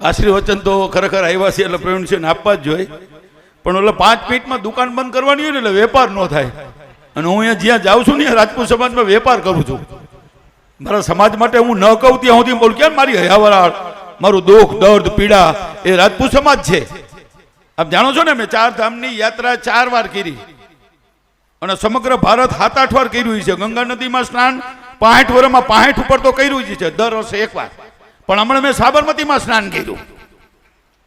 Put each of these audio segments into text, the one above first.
આશીર્વચન તો ખરેખર આવ્યા છે એટલે પ્રવીણસિંહને આપવા જ જોઈએ. પણ એટલે પાંચ મિનિટમાં દુકાન બંધ કરવાની હોય ને એટલે વેપાર ન થાય. અને હું અહીંયા જ્યાં જાઉં છું ને રાજપૂત સમાજમાં વેપાર કરું છું. મારા સમાજ માટે હું ન કહું ત્યાં સુધી બોલું, કેમ મારી હયાવરાળ, મારું દુઃખ, દર્દ, પીડા એ રાજપૂત સમાજ છે? આપ જાણો છો ને મેં ચાર ધામની યાત્રા ચાર વાર કરી. અને સમગ્ર ભારત સાત આઠ વાર કર્યું છે. ગંગા નદીમાં સ્નાન પાંઠ વર્ષમાં પાંઠ ઉપર તો કર્યું છે. દર વર્ષે એક વાર. પણ હમણાં મેં સાબરમતીમાં સ્નાન કર્યું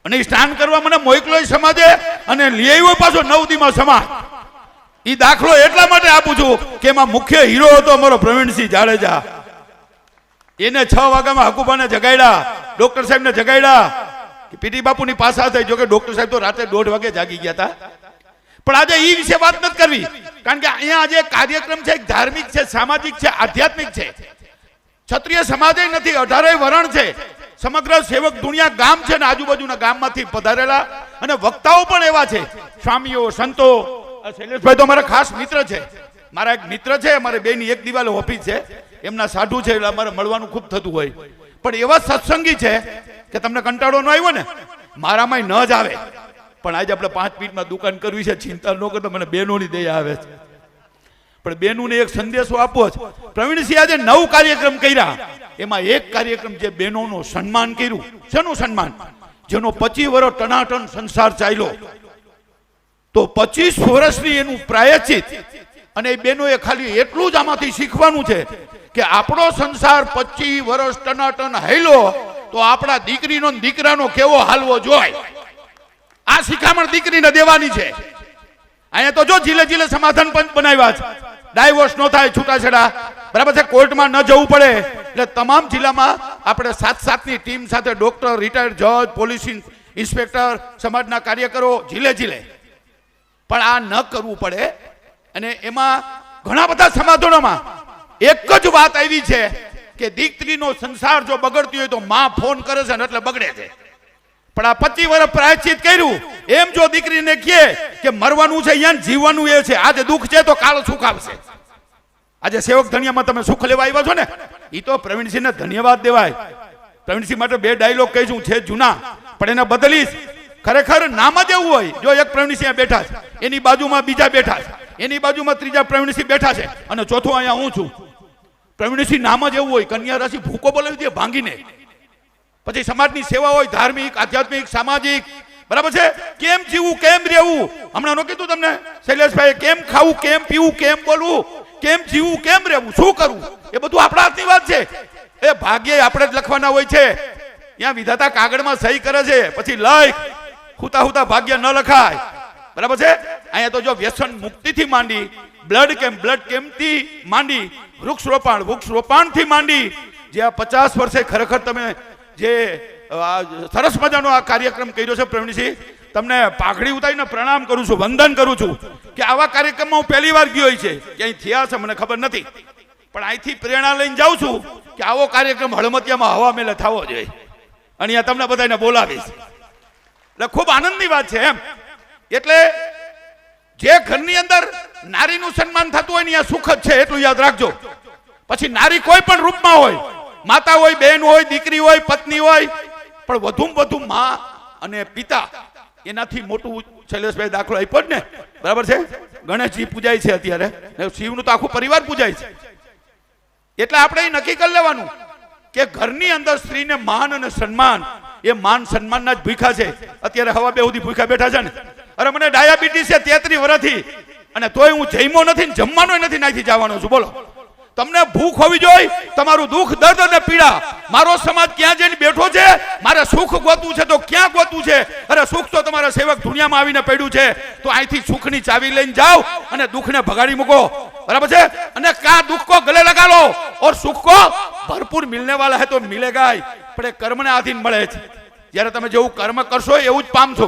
અને એ સ્નાન કરવા મને મોકલો સમાજે અને લઈ આવ્યો પાછો નવદીમાં સમાજ. એ દાખલો એટલા માટે આપું છું કે એમાં મુખ્ય હીરો હતો અમારો પ્રવીણસિંહ જાડેજા. એને છ વાગ્યામાં હકુબાને જગાડ્યા, ડોક્ટર સાહેબને જગાડ્યા પીટી બાપુની પાસા થઈ. જોકે ડોક્ટર સાહેબ તો રાતે દોઢ વાગે જાગી ગયા હતા. પણ આજે એ વિશે વાત નથી કરવી. કારણ કે અહીંયા આજે કાર્યક્રમ છે ધાર્મિક છે, સામાજિક છે, આધ્યાત્મિક છે. ક્ષત્રિય સમાજે નથી અઢારે વરણ છે. સમગ્ર સેવક દુનિયા ગામ છે ને આજુબાજુના ગામમાંથી પધારેલા અને વક્તાઓ પણ એવા છે. સ્વામીઓ, સંતો શૈલેષભાઈ તો મારા ખાસ મિત્ર છે. મારા એક મિત્ર છે, અમારે બેની એક દિવાલ ઓફિસ છે. એમના સાધુ છે, એટલે અમારે મળવાનું ખૂબ થતું હોય. પણ એવા સત્સંગી છે કે તમને કંટાળો ન આવ્યો ને મારામાં ન જ આવે. પણ આજે આપણે પાંચ મિનિટમાં દુકાન કરવી છે, ચિંતા ન કરતો મને બેનોની દયા આવે છે. પણ બેનુને એક સંદેશો આપવો છે. પ્રવીણસિંહ આજે નવ કાર્યક્રમ કર્યા. એમાં એક કાર્યક્રમ જે બહેનોનું સન્માન કર્યું. શેનું સન્માન? જેનો પચીસ વર્ષ ટનાટન સંસાર ચાલ્યો. તો પચીસ વર્ષની એનું પ્રાયચિત. અને એ ખાલી એટલું જ આમાંથી શીખવાનું છે કે આપણો સંસાર પચીસ વર્ષ ટનાટન હાલ્યો, તો આપણા દીકરીનો દીકરાનો કેવો હાલવો જોય? આ શિખામણ દીકરીને દેવાની છે. અહીંયા તો જો જીલે જીલે સમાધાન પંચ બનાવ્યા છે. ડાયવોર્સ ન થાય, છૂટાછેડા. બરાબર છે? કોર્ટમાં ન જવું પડે. એટલે તમામ જિલ્લામાં આપણે સાત સાતની ટીમ સાથે ડોક્ટર રિટાયર્ડ જજ પોલીસ ઇન્સ્પેક્ટર સમાજના કાર્યકરો જિલ્લે જિલ્લે પણ આ ન કરવું પડે. અને એમાં ઘણા બધા સમાધાનોમાં એક જ વાત આવી છે કે દીકરીનો સંસાર જો બગડતી હોય તો માં ફોન કરે છે ને એટલે બગડે છે. પણ આ પચીસ વર્ષ પ્રાયશ્ચિત કર્યું. એમ જો દીકરીને કહે કે મરવાનું છે અહીંયા જીવવાનું એ છે. આજે દુઃખ છે તો કાળ સુખ આવશે. આજે સેવક ધનિયામાં તમે સુખ લેવા આવ્યા છો ને? એ તો પ્રવીણસિંહને ધન્યવાદ દેવાય. પ્રવીણસિંહ માટે બે ડાયલોગ કહીશું છે જૂના, પણ એને બદલીશ ખરેખર નામ જ એવું હોય. જો એક પ્રવીણસિંહ બેઠા છે, એની બાજુમાં બીજા બેઠા છે, એની બાજુમાં ત્રીજા પ્રવીણસિંહ બેઠા છે. અને ચોથો અહીંયા હું છું. પ્રવીણસિંહ નામ જ એવું હોય, કન્યા રાશિ ભૂકો બોલાવી દે, ભાંગીને. પછી સમાજની સેવા હોય, ધાર્મિક, આધ્યાત્મિક, સામાજિક, બરાબર છે? કેમ જીવવું કેમ રહેવું? હમણાં નો કીધું તમને શૈલેષભાઈ કેમ ખાવું, કેમ પીવું, કેમ બોલવું, કેમ જીવવું કેમ રહેવું, શું કરવું? એ બધું આપણા હાથની વાત છે. એ ભાગ્ય આપણે જ લખવાના હોય છે. ત્યાં વિધાતા કાગળમાં સહી કરે છે, પછી લખ હુતા હુતા ભાગ્ય ન લખાય. બરાબર છે? અહીંયા તો જો વ્યસન મુક્તિથી માંડી, બ્લડ કેમ્પ બ્લડ કેમ્પથી માંડી વૃક્ષ રોપાણ વૃક્ષ રોપાણથી માંડી જે આ પચાસ વર્ષે ખરેખર તમે જે સરસ મજાનો આ કાર્યક્રમ કર્યો છે પ્રવીણસિંહ તમને પાઘડી ઉતારીને પ્રણામ કરું છું, વંદન કરું છું કે આવા કાર્યક્રમમાં હું પહેલી વાર ગયો છે. ક્યાંય થયા છે મને ખબર નથી. પણ અહીંથી પ્રેરણા લઈને જાઉં છું કે આવો કાર્યક્રમ હળમતિયામાં હવા મેલે થવો જોઈએ. અને અહીંયા તમને બધાને બોલાવીશ. એટલે ખૂબ આનંદની વાત છે એમ. એટલે જે ઘરની અંદર નારીનું સન્માન થતું હોય ને, અહીંયા સુખ જ છે, એટલું યાદ રાખજો. પછી નારી કોઈ પણ રૂપમાં હોય માતા હોય, બહેન હોય, દીકરી હોય, પત્ની હોય, પણ વધુમાં વધુ માં અને પિતા એનાથી મોટું શૈલેષભાઈ દાખલો આપ્યો જ ને. બરાબર છે? ગણેશજી પૂજાય છે અત્યારે. શિવનું તો આખું પરિવાર પૂજાય છે. એટલે આપણે નક્કી કરી લેવાનું કે ઘરની અંદર સ્ત્રીને માન અને સન્માન, એ માન સન્માનના જ ભૂખા છે. અત્યારે હવા બે સુધી ભૂખા બેઠા છે ને. અરે મને ડાયાબિટીસ છે તેત્રી વર્ષથી અને તોય હું જમ્યો નથી જમવાનો નથી નાખી જવાનો છું. બોલો. તમને ભૂખ હોવી જોઈએ, તમારું દુઃખ, દર્દ અને પીડા, મારો સમાજ ક્યાં જઈને બેઠો છે? મારે સુખ ગોતવું છે તો ક્યાં ગોતવું છે? અરે સુખ તો તમારા સેવક દુનિયામાં આવીને પડ્યું છે. તો અહીંથી સુખની ચાવી લઈને જાઓ અને દુઃખને ભગાડી મૂકો. બરાબર છે? અને કા દુઃખ કો ગલે લગા લો ઓર સુખ કો ભરપૂર મિલને વાલા હે તો મિલેગા ગાય. પણ એ કર્મને આધીન મળે છે. જ્યારે તમે જેવું કર્મ કરશો, એવું જ પામશો.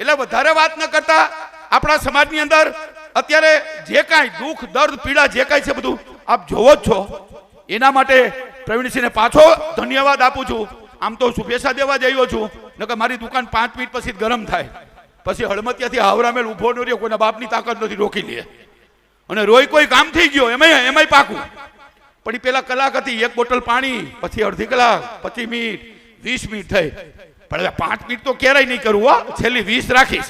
એટલે વધારે વાત ન કરતા. આપણા સમાજની અંદર અત્યારે જે કાંઈ દુઃખ, દર્દ, પીડા, જે કાંઈ છે બધું આપ જોવો જ છો. એના માટે પ્રવીણસિંહને પાછો ધન્યવાદ આપું છું. આમ તો શુભેચ્છા દેવા જ આવ્યો છું. નકર મારી દુકાન પાંચ મિનિટ પછી ગરમ થાય. પછી હળમતિયાથી હાવરામેલ ઊભો ન રહ્યો, કોઈના બાપની તાકાત નથી, રોકી લે અને રોય કોઈ કામ થઈ ગયો, એમાંય એમાંય પાકું. પણ એ પેલા કલાક હતી, એક બોટલ પાણી, પછી અડધી કલાક પચીસ મિનિટ, વીસ મિનિટ થઈ. પણ પાંચ મિનિટ તો ક્યારેય નહીં કરવું હો. છેલ્લી વીસ રાખીશ.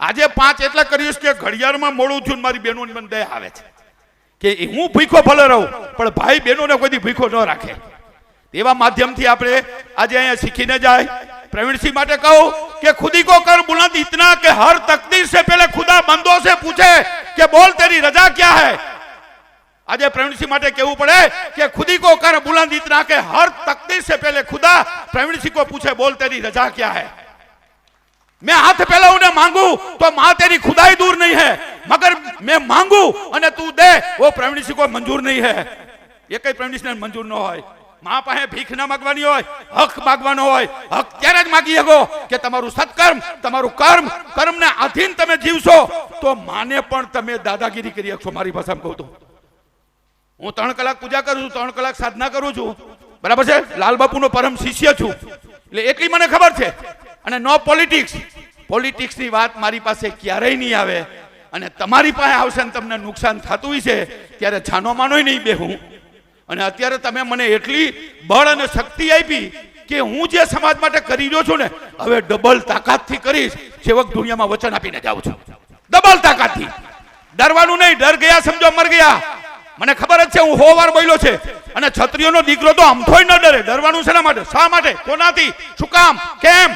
આજે પાંચ એટલા કરીશ કે ઘડિયાળમાં મોડું છું મારી બહેનોની મને દયા આવે છે. કે હું ભૂખો ભલે રહું પણ ભાઈ બહેનોને કોઈ દી ભૂખો ન રાખે એવા માધ્યમથી આપણે આજે અહીંયા શીખીને જાય પ્રવીણસિંહ માટે કહું કે ખુદી કો કર બુલંદ इतना કે હર તકદીર से पहले खुदा बंदों से पूछे કે બોલ તેરી રજા क्या है આજે પ્રવીણસિંહ માટે કહેવું પડે કે ખુદી કો કર બુલંદ इतना કે હર તકદીર से पहले खुदा प्रवीणसिंह को पूछे बोल तेरी रजा क्या है मैं हाथ फैलाऊं ने मांगू तो मां तेरी खुदाई दूर नहीं है मगर मैं मांगू અને તું દે वो प्रवीण सिंह को मंजूर नहीं है એ કઈ પ્રવીણ સિંહ મંજૂર ન હોય મા પાસે ભીખ ના માંગવાની હોય હક માંગવાનો હોય હક ત્યારે જ માગી શકો કે તમારું સત્કર્મ તમારું કર્મ કર્મને આધીન તમે જીવશો તો માને પણ તમે દાદાગીરી કરી શકશો મારી ભાષામાં કહું તો હું ત્રણ કલાક પૂજા કરું છું ત્રણ કલાક સાધના કરું છું બરાબર છે લાલ બાપુનો પરમ શિષ્ય છું એટલે એટલી મને ખબર છે અને નો પોલિટિક્સ પોલિટિક્સની વાત મારી પાસે ક્યારેય નહીં આવે અને તમારી પાસે આવશે ને તમને નુકસાન થતું હોય છે ત્યારે છાનો માનોય નહીં બેહું. અને અત્યારે તમે મને એટલી બળ અને શક્તિ આપી કે હું જે સમાજ માટે કરી રહ્યો છું ને, હવે ડબલ તાકાતથી કરીશ. સેવક દુનિયામાં વચન આપીને જાઉં છું. ડબલ તાકાતથી. ડરવાનું નહીં, ડર ગયા સમજો, મર ગયા. મને ખબર જ છે, હું હો વાર બોલ્યો છે. અને છત્રીઓનો દીકરો તો આમથોય ન ડરે. ડરવાનું શેના માટે? શા માટે? કોનાથી? શું કામ? કેમ?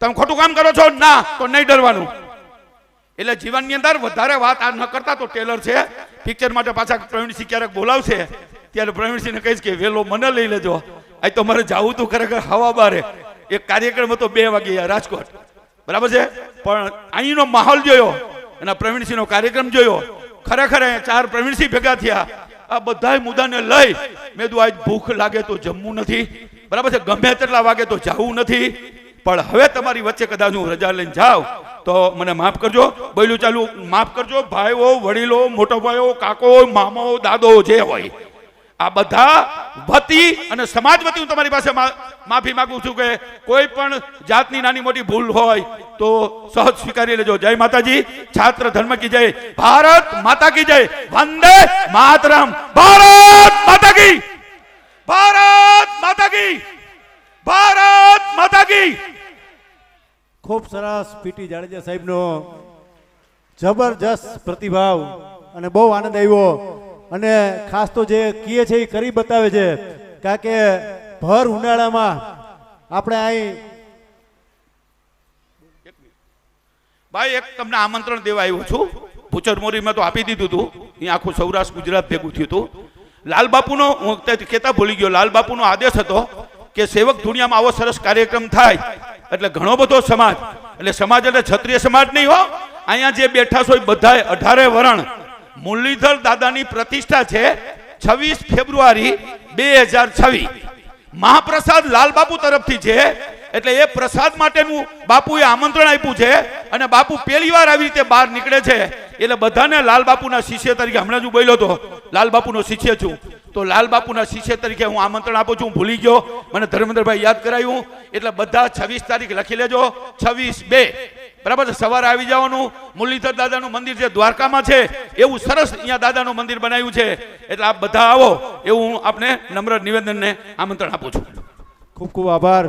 તમે ખોટું કામ કરો છો? ના, તો નહીં ડરવાનું. એટલે જીવનની અંદર વધારે વાત આ ન કરતા તો ટેલર છે. પિક્ચર માટે પાછા પ્રવીણસિંહ ક્યારેક બોલાવશે. ત્યારે પ્રવીણસિંહને કહીશ કે વેલો મને લઈ લેજો. આજ તો મારે જવું તું ખરેખર હવા બારે. એક કાર્યક્રમ હતો બે વાગે રાજકોટ. બરાબર છે? પણ અહીંનો માહોલ જોયો અને પ્રવીણસિંહનો કાર્યક્રમ જોયો. ખરેખર અહીંયા ચાર પ્રવીણસિંહ ભેગા થયા. આ બધાય મુદ્દાને લઈ મેં કીધું આજ ભૂખ લાગે તો જમવું નથી. બરાબર છે? ગમે તેટલા વાગે તો જવું નથી. પણ હવે તમારી વચ્ચે કદાચ હું રજા લઈને જાઉં. તો મને માફ કરજો. બોલ્યું, ચાલુ, માફ કરજો. ભાઈઓ, વડીલો, મોટો ભાઈઓ, કાકો, મામો, દાદો, જે હોય. આ બધા વતી અને સમાજ વતી હું તમારી પાસે માફી માંગુ છું કે કોઈ પણ જાતની નાની મોટી ભૂલ હોય તો સહજ સ્વીકારી લેજો. જય માતાજી. છાત્ર ધર્મ કી જય. ભારત માતા કી જય. વંદે માતરમ. ભારત માતા કી. ભારત માતા કી. ભારત માતા કી. ખૂબ સરસ પીટી જાડેજા સાહેબનો જબરજસ્ત પ્રતિભાવ અને બહુ આનંદ આવ્યો. અને ખાસ તો જે કીએ છે એ કરી બતાવે છે, કારણ કે ભર ઉનાળામાં આપણે અહીં ભાઈ, એક તમને આમંત્રણ દેવા આવ્યો છું. ભૂચર મોરીમાં તો આપી દીધું હતું અહીં આખું સૌરાષ્ટ્ર ગુજરાત ભેગું થયું હતું લાલબાપુનો હું કહેતા ભૂલી ગયો લાલબાપુનો આદેશ હતો કે સેવક દુનિયામાં આવો સરસ કાર્યક્રમ થાય. એટલે ઘણો બધો સમાજ. એટલે સમાજ એટલે ક્ષત્રિય સમાજ નહીં હો. અહીંયા જે બેઠા છો એ બધાય અઢારે વરણ. મુરલીધર દાદાની પ્રતિષ્ઠા છે છવ્વીસ ફેબ્રુઆરી બે હજાર છવ્વીસ. મહાપ્રસાદ લાલબાપુ તરફથી છે. એટલે એ પ્રસાદ માટેનું બાપુએ આમંત્રણ આપ્યું છે અને બાપુ પહેલી વાર આવી રીતે બહાર નીકળે છે. એટલે બધાને લાલબાપુના શિષ્ય તરીકે હમણાં જ બોલ્યો હતો. લાલબાપુનો શિષ્ય છું. તો લાલબાપુના શિષ્ય તરીકે હું આમંત્રણ આપું છું. ભૂલી ગયો. મને ધર્મેન્દ્રભાઈ યાદ કરાયું. એટલે બધા છવ્વીસ તારીખ લખી લેજો. છવ્વીસ બે. બરાબર સવારે આવી જવાનું. મુરલીધર દાદાનું મંદિર જે દ્વારકામાં છે, એવું સરસ અહીંયા દાદાનું મંદિર બનાવ્યું છે. એટલે આપ બધા આવો. એવું હું આપને નમ્ર નિવેદનને આમંત્રણ આપું છું. ખૂબ ખૂબ આભાર.